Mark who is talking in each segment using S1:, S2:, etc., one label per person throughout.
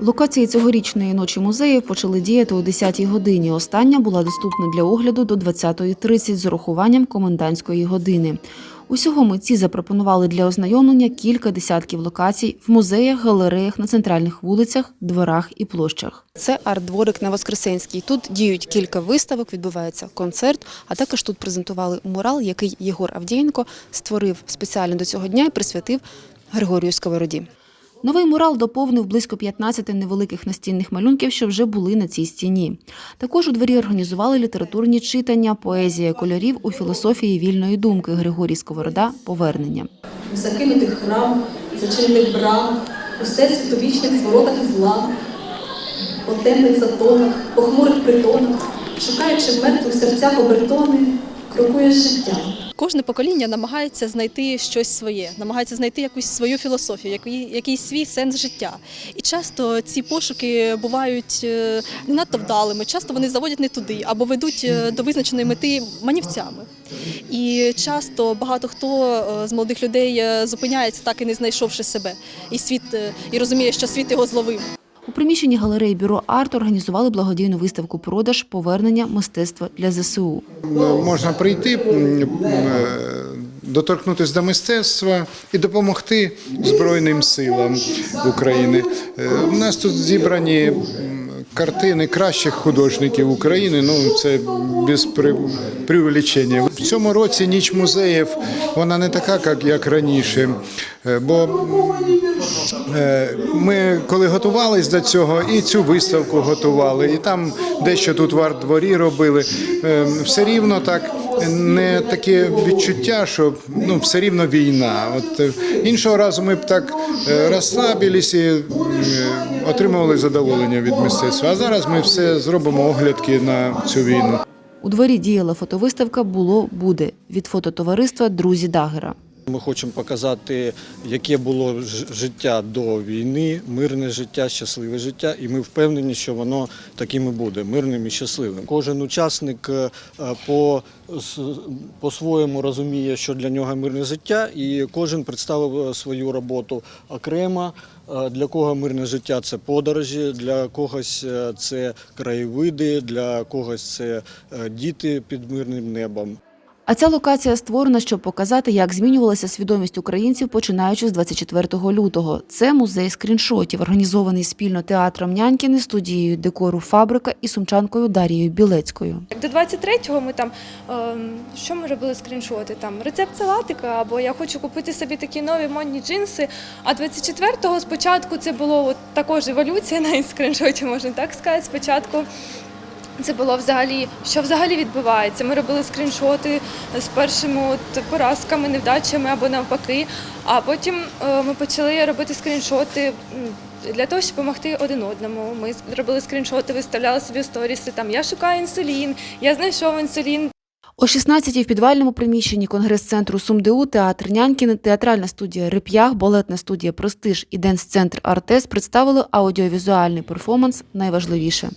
S1: Локації цьогорічної ночі музеїв почали діяти о 10-й годині. Остання була доступна для огляду до 20.30 з урахуванням комендантської години. Усього митці запропонували для ознайомлення кілька десятків локацій в музеях, галереях, на центральних вулицях, дворах і площах. Це арт-дворик на Воскресенській. Тут діють кілька виставок, відбувається концерт, а також тут презентували мурал, який Єгор Авдієнко створив спеціально до цього дня і присвятив Григорію Сковороді. Новий мурал доповнив близько 15 невеликих настінних малюнків, що вже були на цій стіні. Також у дворі організували літературні читання, поезія кольорів у філософії вільної думки Григорій Сковорода Повернення.
S2: у закинутих храм, зачинених брам, у всесвітовічних зворотах зла, по темних затонах, похмурих притонах, шукаючи мертвих серцях обертони, крокує життя.
S3: Кожне покоління намагається знайти щось своє, намагається знайти якусь свою філософію, якийсь свій сенс життя. І часто ці пошуки бувають е, не надто вдалими, часто вони заводять не туди або ведуть е, до визначеної мети манівцями. І часто багато хто е, з молодих людей зупиняється, так і не знайшовши себе, і світ і розуміє, що світ його зловив.
S1: У приміщенні галереї бюро арт організували благодійну виставку продаж повернення мистецтва для ЗСУ.
S4: можна прийти, е, доторкнутися до мистецтва і допомогти Збройним силам України. Е, У нас тут зібрані картини кращих художників України. Ну це без при-. В цьому році ніч музеїв вона не така, як, як раніше. Е, Бо Е, Ми коли готувались до цього, і цю виставку готували, і там дещо тут в арт-дворі робили. Е, Все рівно так не таке відчуття, що ну все рівно війна. От е, іншого разу ми б так е, розслабились і е, отримували задоволення від мистецтва. А зараз ми все зробимо оглядки на цю війну.
S1: У дворі діяла фотовиставка Було буде від фототовариства Друзі Дагера.
S5: Ми хочемо показати, яке було життя до війни, мирне життя, щасливе життя, і ми впевнені, що воно таким і буде мирним і щасливим. Кожен учасник е, по по-своєму розуміє, що для нього мирне життя, і кожен представив е, свою роботу окремо. Е, Для кого мирне життя це подорожі, для когось це краєвиди, для когось це діти під мирним небом.
S1: А ця локація створена, щоб показати, як змінювалася свідомість українців, починаючи з 24 лютого. Це музей скріншотів, організований спільно театром Нянькіни, студією декору Фабрика і сумчанкою Дарією Білецькою.
S6: До 23-го ми там ем, що ми робили скріншоти? Там рецепт салатика, або я хочу купити собі такі нові модні джинси. А 24-го спочатку це було от також еволюція навіть скріншотів, можна так сказати. Спочатку це було взагалі, що взагалі відбувається. Ми робили скріншоти з першими от поразками, невдачами або навпаки. А потім е, ми почали робити скріншоти. Для того, щоб допомогти один одному. Ми робили скріншоти, виставляли собі сторіси. Там я шукаю інсулін, я знайшов інсулін,
S1: О 16-й в підвальному приміщенні конгрес-центру СумДУ, театр Нянькіни, театральна студія Рип'ях, балетна студія Престиж і денс-центр Артес представили аудіовізуальний перформанс найважливіше.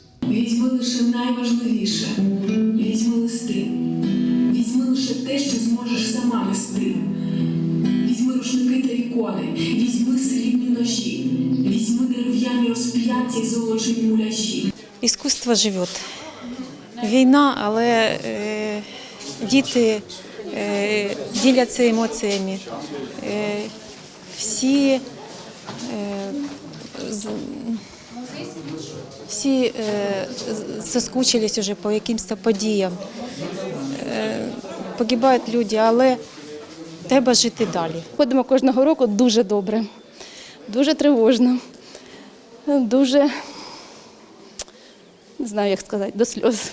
S7: Лише найважливіше. Візьми листи. Візьми лише те, що зможеш сама нести. Візьми рушники та ікони. Візьми срібні ножі. Візьми дерев'яні розп'яття й золочені муляжі.
S8: Іскусство живе. Війна, але е, діти е, діляться емоціями. Е, всі, е, всі е, з- уже по якимось подіям. Е, погибають люди, але треба жити далі.
S9: Ходимо кожного року дуже добре, дуже тривожно, дуже не знаю, як сказати, до сльоз.